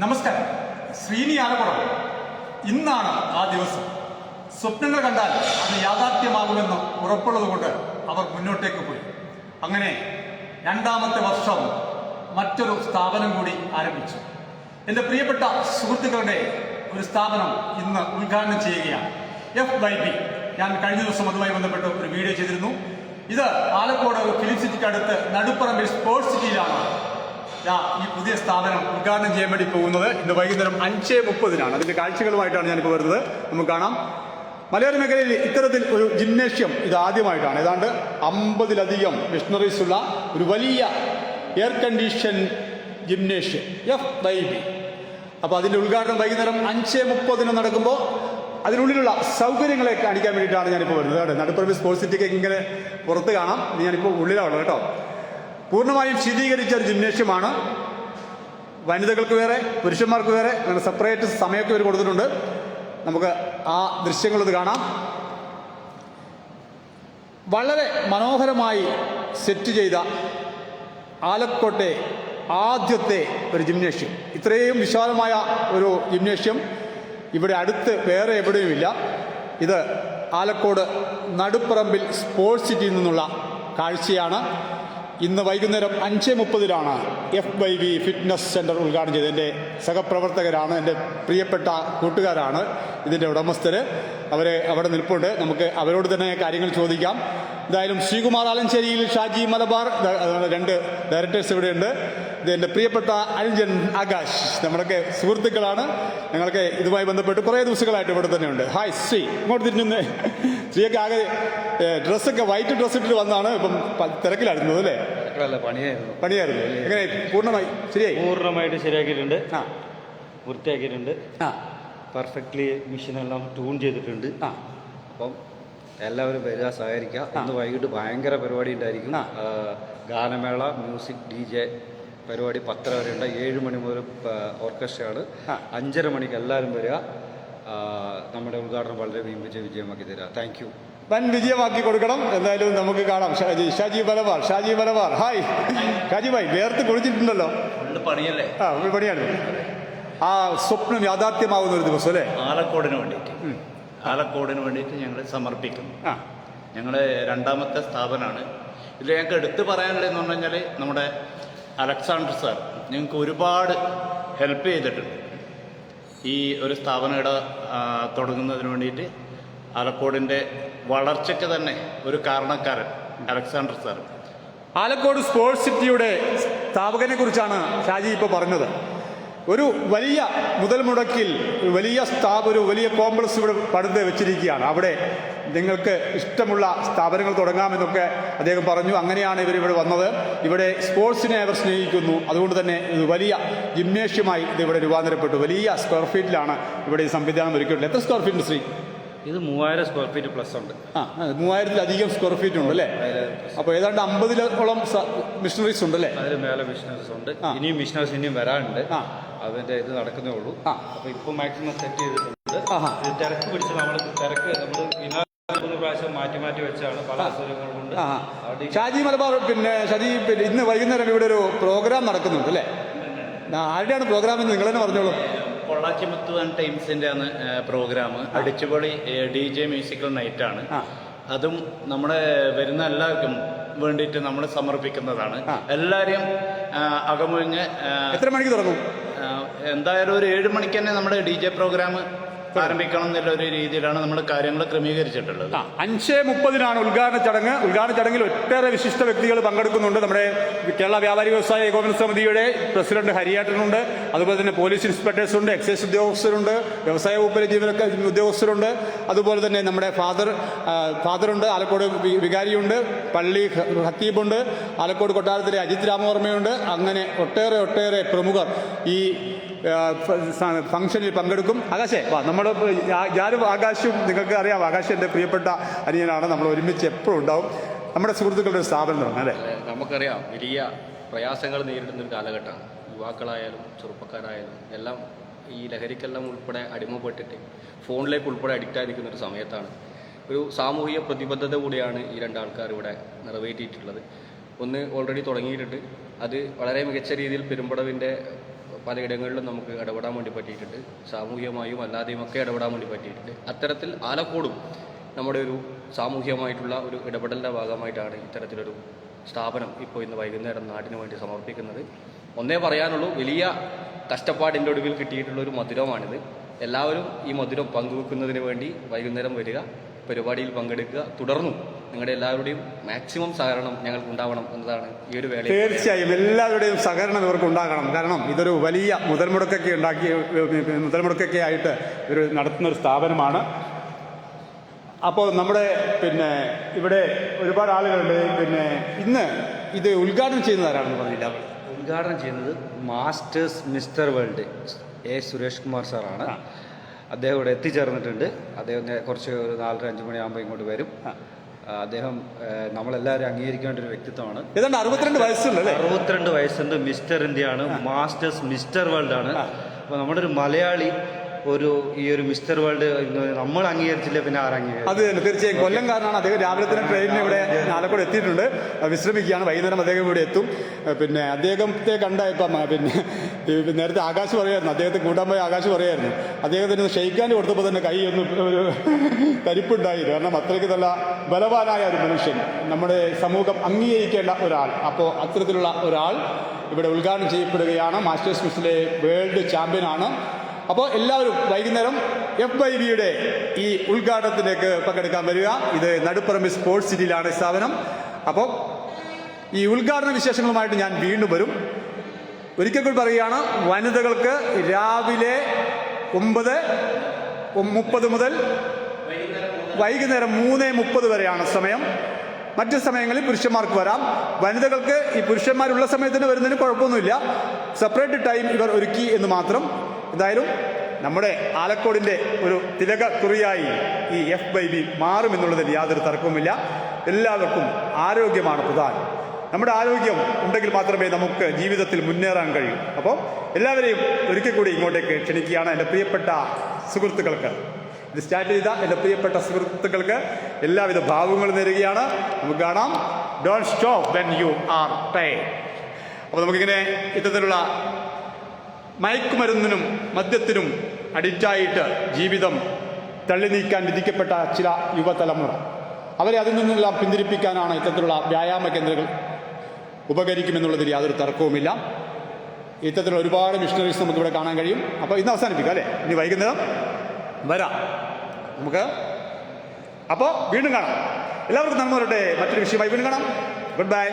നമസ്കാരം. ശ്രീനി ആലപ്പുറം ഇന്നാണ് ആ ദിവസം. സ്വപ്നങ്ങൾ കണ്ടാൽ അത് യാഥാർത്ഥ്യമാകുമെന്ന് ഉറപ്പുള്ളതുകൊണ്ട് അവർ മുന്നോട്ടേക്ക് പോയി. അങ്ങനെ രണ്ടാമത്തെ വർഷം മറ്റൊരു സ്ഥാപനം കൂടി ആരംഭിച്ചു. എന്റെ പ്രിയപ്പെട്ട സുഹൃത്തുക്കളുടെ ഒരു സ്ഥാപനം ഇന്ന് ഉദ്ഘാടനം ചെയ്യുകയാണ്. എഫ് വൈ ബി ഞാൻ കഴിഞ്ഞ ദിവസം അതുമായി ബന്ധപ്പെട്ട് ഒരു വീഡിയോ ചെയ്തിരുന്നു. ഇത് ആലക്കോട് ഫിലിം സിറ്റിക്ക് അടുത്ത് നടുപ്പറമ്പിൽ സ്പോർട്സ് സിറ്റിയിലാണ് ഈ പുതിയ സ്ഥാപനം ഉദ്ഘാടനം ചെയ്യാൻ വേണ്ടി പോകുന്നത് ഇന്ന് വൈകുന്നേരം അഞ്ച് മുപ്പതിനാണ്. അതിന്റെ കാഴ്ചകളുമായിട്ടാണ് ഞാനിപ്പോൾ വരുന്നത്. നമുക്ക് കാണാം. മലയോര മേഖലയിൽ ഇത്തരത്തിൽ ഒരു ജിംനേഷ്യം ഇത് ആദ്യമായിട്ടാണ്. ഏതാണ്ട് അമ്പതിലധികം മിഷണറീസ് ഉള്ള ഒരു വലിയ air condition gymnasium F by B അപ്പോൾ അതിന്റെ ഉദ്ഘാടനം വൈകുന്നേരം അഞ്ച് മുപ്പതിന് നടക്കുമ്പോൾ അതിനുള്ളിലുള്ള സൗകര്യങ്ങളെ കാണിക്കാൻ വേണ്ടിയിട്ടാണ് ഞാനിപ്പോൾ വരുന്നത്. കേട്ടോ നടുപ്പുറമ്പ് സ്പോർട്സ് സിറ്റിക്ക് ഇങ്ങനെ പുറത്ത് കാണാം. ഞാനിപ്പോൾ ഉള്ളിലാണ് കേട്ടോ. പൂർണമായും ശീതീകരിച്ച ഒരു ജിംനേഷ്യമാണ്. വനിതകൾക്ക് വേറെ പുരുഷന്മാർക്ക് വേറെ അങ്ങനെ സെപ്പറേറ്റ് സമയമൊക്കെ ഇവർ കൊടുത്തിട്ടുണ്ട്. നമുക്ക് ആ ദൃശ്യങ്ങളത് കാണാം. വളരെ മനോഹരമായി സെറ്റ് ചെയ്ത ആലക്കോട്ടെ ആദ്യത്തെ ഒരു ജിംനേഷ്യം. ഇത്രയും വിശാലമായ ഒരു ജിംനേഷ്യം ഇവിടെ അടുത്ത് വേറെ എവിടെയുമില്ല. ഇത് ആലക്കോട് നടുപ്പറമ്പിൽ സ്പോർട്സ് സിറ്റിയിൽ നിന്നുള്ള കാഴ്ചയാണ്. ഇന്ന് വൈകുന്നേരം അഞ്ച് മുപ്പതിലാണ് F Y V fitness centre ഉദ്ഘാടനം ചെയ്തത്. എന്റെ സഹപ്രവർത്തകരാണ് എന്റെ പ്രിയപ്പെട്ട കൂട്ടുകാരാണ് ഇതിന്റെ ഉടമസ്ഥർ അവർ അവിടെ നിൽപ്പുണ്ട്. നമുക്ക് അവരോട് തന്നെ കാര്യങ്ങൾ ചോദിക്കാം. എന്തായാലും ശ്രീകുമാർ ആലഞ്ചേരിയിൽ ഷാജി മലബാർ രണ്ട് ഡയറക്ടേഴ്സ് ഇവിടെയുണ്ട്. ഇത് എന്റെ പ്രിയപ്പെട്ട അനുജൻ ആകാശ് നമ്മളൊക്കെ സുഹൃത്തുക്കളാണ്. ഞങ്ങൾക്ക് ഇതുമായി ബന്ധപ്പെട്ട് കുറേ ദിവസങ്ങളായിട്ട് ഇവിടെ തന്നെയുണ്ട് ഹായ് ശ്രീ. ഇങ്ങോട്ട് തിരിഞ്ഞൊന്ന്. ശ്രീയൊക്കെ ആകെ ഡ്രസ്സൊക്കെ വൈറ്റ് ഡ്രസ്സ് ഇട്ടിട്ട് വന്നാണ് ഇപ്പം തിരക്കിലായിരുന്നു തിരക്കിലായിരുന്നത് അല്ലേ? അല്ല പണിയായിരുന്നു. പണിയായിരുന്നു. എങ്ങനെ? പൂർണമായി ശരിയായി? പൂർണമായിട്ട് ശരിയാക്കിയിട്ടുണ്ട്. ആ. വൃത്തിയാക്കിയിട്ടുണ്ട്. ആ. പെർഫെക്റ്റ്ലി മെഷീനെല്ലാം ട്യൂൺ ചെയ്തിട്ടുണ്ട്. ആ. അപ്പം എല്ലാവരും വരിക സഹകരിക്കുക. ഇന്ന് വൈകിട്ട് ഭയങ്കര പരിപാടി ഉണ്ടായിരിക്കും. ഗാനമേള മ്യൂസിക് ഡി ജെ പരിപാടി പത്തര വരെ ഉണ്ട്. ഏഴ് മണി മുതൽ ഓർക്കസ്ട്രയാണ് ആ. അഞ്ചര മണിക്ക് എല്ലാവരും വരിക. നമ്മുടെ ഉദ്ഘാടനം വളരെ വിമിച്ച് വിജയമാക്കി തരിക. താങ്ക് യു വൻ വിജയമാക്കി കൊടുക്കണം. എന്തായാലും നമുക്ക് കാണാം. ഷാജി ഷാജി മലബാർ ഷാജി മലബാർ. ഹായ്. ഷാജി ഭായ് വേർത്ത് കുളിച്ചിട്ടുണ്ടല്ലോ പണിയല്ലേ? ആ പണിയാണ്. ആ സ്വപ്നം യാഥാർത്ഥ്യമാവുന്ന ഒരു ദിവസം അല്ലേ? ആലക്കോടിന് വേണ്ടിയിട്ട്. ആലക്കോടിന് വേണ്ടിയിട്ട് ഞങ്ങൾ സമർപ്പിക്കുന്നു. ഞങ്ങൾ രണ്ടാമത്തെ സ്ഥാപനമാണ് ഇതിൽ ഞങ്ങൾക്ക് എടുത്തു പറയാനുള്ളതെന്ന് പറഞ്ഞു കഴിഞ്ഞാൽ നമ്മുടെ അലക്സാണ്ടർ സാർ ഞങ്ങൾക്ക് ഒരുപാട് ഹെൽപ്പ് ചെയ്തിട്ടുണ്ട്. ഈ ഒരു സ്ഥാപനം ഇട ആ, തുടങ്ങുന്നതിന് വേണ്ടിയിട്ട് ആലക്കോടിന്റെ വളർച്ചയ്ക്ക് തന്നെ ഒരു കാരണക്കാരൻ അലക്സാണ്ടർ സാർ. ആലക്കോട് സ്പോർട്സ് സിറ്റിയുടെ സ്ഥാപകനെ കുറിച്ചാണ് ഷാജി ഇപ്പോൾ പറഞ്ഞത്. ഒരു വലിയ മുതൽ മുടക്കിൽ വലിയ സ്ഥാപ ഒരു വലിയ കോംപ്ലക്സ് ഇവിടെ പടുത്ത് വെച്ചിരിക്കുകയാണ്. അവിടെ നിങ്ങൾക്ക് ഇഷ്ടമുള്ള സ്ഥാപനങ്ങൾ തുടങ്ങാമെന്നൊക്കെ അദ്ദേഹം പറഞ്ഞു. അങ്ങനെയാണ് ഇവർ ഇവിടെ വന്നത്. ഇവിടെ സ്പോർട്സിനെ അവർ സ്നേഹിക്കുന്നു. അതുകൊണ്ട് തന്നെ ഇത് വലിയ ജിംനേഷ്യമായി ഇത് ഇവിടെ രൂപാന്തരപ്പെട്ടു. വലിയ സ്ക്വയർ ഫീറ്റിലാണ് ഇവിടെ ഈ സംവിധാനം ഒരുക്കിയിട്ടുള്ളത്. എത്ര സ്ക്വയർ ഫീറ്റ് ശ്രീ? ഇത് മൂവായിരം സ്ക്വയർ ഫീറ്റ് പ്ലസ് ഉണ്ട്. ആ മൂവായിരത്തിലധികം സ്ക്വയർ ഫീറ്റ് ഉണ്ട് അല്ലേ? അപ്പോൾ ഏതാണ്ട് അമ്പതിലോളം മിഷണറീസ് ഉണ്ട് അല്ലേ? അതിൽ മേലെ മിഷനറീസ് ഉണ്ട്. ഇനിയും മിഷനറീസ് ഇനിയും വരാനുണ്ട്. ആ. അതിന്റെ ഇത് നടക്കുന്നേ ഉള്ളൂ. അപ്പൊ ഇപ്പൊ മാക്സിമം സെറ്റ് ചെയ്തിട്ടുണ്ട്. ഇത് തിരക്ക് പിടിച്ച് നമ്മൾ തിരക്ക് നമ്മൾ മൂന്ന് പ്രാവശ്യം മാറ്റി മാറ്റി വെച്ചാണ് പല അസുഖങ്ങൾ കൊണ്ട് ആ ഷാജി മലബാർ പിന്നെ ഷാജി പിന്നെ ഇന്ന് വൈകുന്നേരം ഇവിടെ ഒരു പ്രോഗ്രാം നടക്കുന്നുണ്ട് അല്ലേ? ആരുടെയാണ് പ്രോഗ്രാം എന്ന് നിങ്ങൾ തന്നെ പറഞ്ഞോളൂ. പൊള്ളാച്ചി ആൻഡ് ടൈംസിന്റെ ആണ് പ്രോഗ്രാം അടിച്ചുപൊളി ഡി ജെ മ്യൂസിക്കൽ നൈറ്റ് ആണ് അതും നമ്മുടെ വരുന്ന എല്ലാവർക്കും വേണ്ടിയിട്ട് നമ്മൾ സമർപ്പിക്കുന്നതാണ്. എല്ലാവരെയും അകമൊഴിഞ്ഞ് എത്ര മണിക്ക് തുടങ്ങും? എന്തായാലും ഒരു ഏഴ് മണിക്ക് തന്നെ നമ്മുടെ ഡി ജെ പ്രോഗ്രാം ആരംഭിക്കണം എന്നുള്ള ഒരു രീതിയിലാണ് നമ്മൾ കാര്യങ്ങൾ ക്രമീകരിച്ചിട്ടുള്ളത്. അഞ്ച് മുപ്പതിനാണ് ഉദ്ഘാടന ചടങ്ങ്. ഉദ്ഘാടന ചടങ്ങിൽ ഒട്ടേറെ വിശിഷ്ട വ്യക്തികൾ പങ്കെടുക്കുന്നുണ്ട്. നമ്മുടെ കേരള വ്യാപാരി വ്യവസായ ഏകോപന സമിതിയുടെ പ്രസിഡന്റ് ഹരിയാട്ടനുണ്ട്. അതുപോലെ തന്നെ പോലീസ് ഇൻസ്പെക്ടേഴ്സ് ഉണ്ട് എക്സൈസ് ഉദ്യോഗസ്ഥരുണ്ട് വ്യവസായ വകുപ്പിലെ ജീവനക്കാർ ഉദ്യോഗസ്ഥരുണ്ട്. അതുപോലെ തന്നെ നമ്മുടെ ഫാദർ ഫാദറുണ്ട് ആലക്കോട് വികാരിയുണ്ട് പള്ളി ഹത്തീബുണ്ട് ആലക്കോട് കൊട്ടാരത്തിലെ അജിത് രാമവർമ്മയുണ്ട്. അങ്ങനെ ഒട്ടേറെ ഒട്ടേറെ പ്രമുഖർ ഈ ഫംഗ്ഷനിൽ പങ്കെടുക്കും. ആകാശേ വാ നമ്മൾ ഞാനും ആകാശും നിങ്ങൾക്ക് അറിയാം ആകാശ് എന്റെ പ്രിയപ്പെട്ട അനിയനാണ്. നമ്മൾ ഒരുമിച്ച് എപ്പോഴും ഉണ്ടാവും. നമ്മുടെ സുഹൃത്തുക്കളുടെ ഒരു സ്ഥാപനം അല്ലേ? നമുക്കറിയാം വലിയ പ്രയാസങ്ങൾ നേരിടുന്ന ഒരു കാലഘട്ടമാണ്. യുവാക്കളായാലും ചെറുപ്പക്കാരായാലും എല്ലാം ഈ ലഹരിക്കെല്ലാം ഉൾപ്പെടെ അടിമപ്പെട്ടിട്ട് ഫോണിലേക്ക് ഉൾപ്പെടെ അഡിക്റ്റായിരിക്കുന്ന ഒരു സമയത്താണ്. ഒരു സാമൂഹിക പ്രതിബദ്ധത കൂടിയാണ് ഈ രണ്ടാൾക്കാർ ഇവിടെ നിറവേറ്റിയിട്ടുള്ളത്. ഒന്ന് ഓൾറെഡി തുടങ്ങിയിട്ടുണ്ട്. അത് വളരെ മികച്ച രീതിയിൽ പെരുമ്പടവിന്റെ പലയിടങ്ങളിലും നമുക്ക് ഇടപെടാൻ വേണ്ടി പറ്റിയിട്ടുണ്ട്. സാമൂഹികമായും അല്ലാതെയും ഒക്കെ ഇടപെടാൻ വേണ്ടി പറ്റിയിട്ടുണ്ട്. അത്തരത്തിൽ ആലക്കോടും നമ്മുടെ ഒരു സാമൂഹികമായിട്ടുള്ള ഒരു ഇടപെടലിന്റെ ഭാഗമായിട്ടാണ് ഇത്തരത്തിലൊരു സ്ഥാപനം ഇപ്പോൾ ഇന്ന് വൈകുന്നേരം നാടിന് വേണ്ടി സമർപ്പിക്കുന്നത്. ഒന്നേ പറയാനുള്ളൂ വലിയ കഷ്ടപ്പാടിന്റെ ഒടുവിൽ കിട്ടിയിട്ടുള്ള ഒരു മധുരമാണിത്. എല്ലാവരും ഈ മധുരം പങ്കുവെക്കുന്നതിന് വേണ്ടി വൈകുന്നേരം വരിക പരിപാടിയിൽ പങ്കെടുക്കുക. തുടർന്നും നിങ്ങളുടെ എല്ലാവരുടെയും മാക്സിമം സഹകരണം ഞങ്ങൾക്ക് ഉണ്ടാവണം എന്നതാണ് ഈ ഒരു വേളയിൽ തീർച്ചയായും എല്ലാവരുടെയും സഹകരണം ഇവർക്ക് ഉണ്ടാകണം. കാരണം ഇതൊരു വലിയ മുതൽമുടക്കൊക്കെ ഉണ്ടാക്കി മുതൽമുടക്കൊക്കെ ആയിട്ട് ഒരു നടത്തുന്ന ഒരു സ്ഥാപനമാണ്. അപ്പോൾ നമ്മുടെ പിന്നെ ഇവിടെ ഒരുപാട് ആളുകളുണ്ട്. പിന്നെ ഇന്ന് ഇത് ഉദ്ഘാടനം ചെയ്യുന്നത് ആരാണെന്ന് പറഞ്ഞില്ല. ഉദ്ഘാടനം ചെയ്യുന്നത് masters mister world A Suresh Kumar സാറാണ്. അദ്ദേഹം ഇവിടെ എത്തിച്ചേർന്നിട്ടുണ്ട്. അദ്ദേഹം കുറച്ച് ഒരു നാലര അഞ്ച് മണിയാകുമ്പോൾ ഇങ്ങോട്ട് വരും. അദ്ദേഹം നമ്മളെല്ലാവരും അംഗീകരിക്കേണ്ട ഒരു വ്യക്തിത്വമാണ്. ഏതാണ്ട് അറുപത്തിരണ്ട് വയസ്സുണ്ട് അറുപത്തിരണ്ട് വയസ്സുണ്ട് മിസ്റ്റർ ഇന്ത്യയാണ്. മാസ്റ്റേഴ്സ് മിസ്റ്റർ വേൾഡ് ആണ് അപ്പോൾ നമ്മുടെ ഒരു മലയാളി ഒരു ഈ ഒരു മിസ്റ്റർ വേൾഡ് നമ്മൾ അംഗീകരിച്ചില്ല പിന്നെ ആരംഗീകരിക്കും അത് തന്നെ തീർച്ചയായും. കൊല്ലംകാരനാണ് അദ്ദേഹം രാവിലെ തന്നെ ട്രെയിനിന് ഇവിടെ ആലക്കോട് എത്തിയിട്ടുണ്ട്. വിശ്രമിക്കുകയാണ്. വൈകുന്നേരം അദ്ദേഹം ഇവിടെ എത്തും. പിന്നെ അദ്ദേഹത്തെ കണ്ട ഇപ്പം പിന്നെ നേരത്തെ ആകാശ് പറയായിരുന്നു. അദ്ദേഹത്തെ കൂട്ടാൻ പോയി ആകാശ് പറയായിരുന്നു. അദ്ദേഹത്തിന് ഷെയ്ക്കാൻ കൊടുത്തപ്പോൾ തന്നെ കൈ ഒന്ന് ഒരു കരിപ്പുണ്ടായി. കാരണം അത്രയ്ക്ക് നല്ല ബലവാനായ ഒരു മനുഷ്യൻ. നമ്മുടെ സമൂഹം അംഗീകരിക്കേണ്ട ഒരാൾ. അപ്പോൾ അത്തരത്തിലുള്ള ഒരാൾ ഇവിടെ ഉദ്ഘാടനം ചെയ്യപ്പെടുകയാണ്. മാസ്റ്റേഴ്സ് മിസ്സിലെ വേൾഡ് ചാമ്പ്യനാണ് അപ്പോൾ എല്ലാവരും വൈകുന്നേരം എഫ് ഐ ബിയുടെ ഈ ഉദ്ഘാടനത്തിലേക്ക് പങ്കെടുക്കാൻ വരിക. ഇത് നടുപ്പറമ്പ് സ്പോർട്സ് സിറ്റിയിലാണ് സ്ഥാപനം. അപ്പോൾ ഈ ഉദ്ഘാടന വിശേഷങ്ങളുമായിട്ട് ഞാൻ വീണ്ടും വരും. ഒരിക്കൽ കൂടി പറയുകയാണ് വനിതകൾക്ക് രാവിലെ ഒമ്പത് മുപ്പത് മുതൽ വൈകുന്നേരം മൂന്ന് മുപ്പത് വരെയാണ് സമയം. മറ്റ് സമയങ്ങളിൽ പുരുഷന്മാർക്ക് വരാം. വനിതകൾക്ക് ഈ പുരുഷന്മാരുള്ള സമയത്തിന് വരുന്നതിന് കുഴപ്പമൊന്നുമില്ല. സെപ്പറേറ്റ് ടൈം ഇവർ ഒരുക്കി എന്ന് മാത്രം. എന്തായാലും നമ്മുടെ ആലക്കോടിന്റെ ഒരു തിലക തുറിയായി ഈ എഫ് ബൈ ബി മാറുമെന്നുള്ളതിൽ യാതൊരു തർക്കവുമില്ല. എല്ലാവർക്കും ആരോഗ്യമാണ് പ്രധാനം. നമ്മുടെ ആരോഗ്യം ഉണ്ടെങ്കിൽ മാത്രമേ നമുക്ക് ജീവിതത്തിൽ മുന്നേറാൻ കഴിയൂ. അപ്പോൾ എല്ലാവരെയും ഒരിക്കൽ കൂടി ഇങ്ങോട്ടേക്ക് ക്ഷണിക്കുകയാണ് എന്റെ പ്രിയപ്പെട്ട സുഹൃത്തുക്കൾക്ക്. ഇത് സ്റ്റാർട്ട് ചെയ്ത എന്റെ പ്രിയപ്പെട്ട സുഹൃത്തുക്കൾക്ക് എല്ലാവിധ ഭാവങ്ങളും നേരുകയാണ്. നമുക്ക് കാണാം. Don't stop when you are tie അപ്പോൾ നമുക്കിങ്ങനെ ഇത്തരത്തിലുള്ള മയക്കുമരുന്നിനും മദ്യത്തിനും അഡിക്റ്റായിട്ട് ജീവിതം തള്ളി നീക്കാൻ വിധിക്കപ്പെട്ട ചില യുവതലമുറ. അവരെ അതിൽ നിന്നെല്ലാം പിന്തിരിപ്പിക്കാനാണ് ഇത്തരത്തിലുള്ള വ്യായാമ കേന്ദ്രങ്ങൾ ഉപകരിക്കുമെന്നുള്ളതിൽ യാതൊരു തർക്കവുമില്ല. ഇത്തരത്തിലുള്ള ഒരുപാട് മിഷണറീസ് നമുക്കിവിടെ കാണാൻ കഴിയും. അപ്പോൾ ഇന്ന് അവസാനിപ്പിക്കാം അല്ലേ? ഇനി വൈകുന്നേരം വരാം. നമുക്ക് അപ്പോൾ വീണ്ടും കാണാം. എല്ലാവർക്കും നന്മ വരട്ടെ മറ്റൊരു വിഷയമായി വീണ്ടും കാണാം. Good bye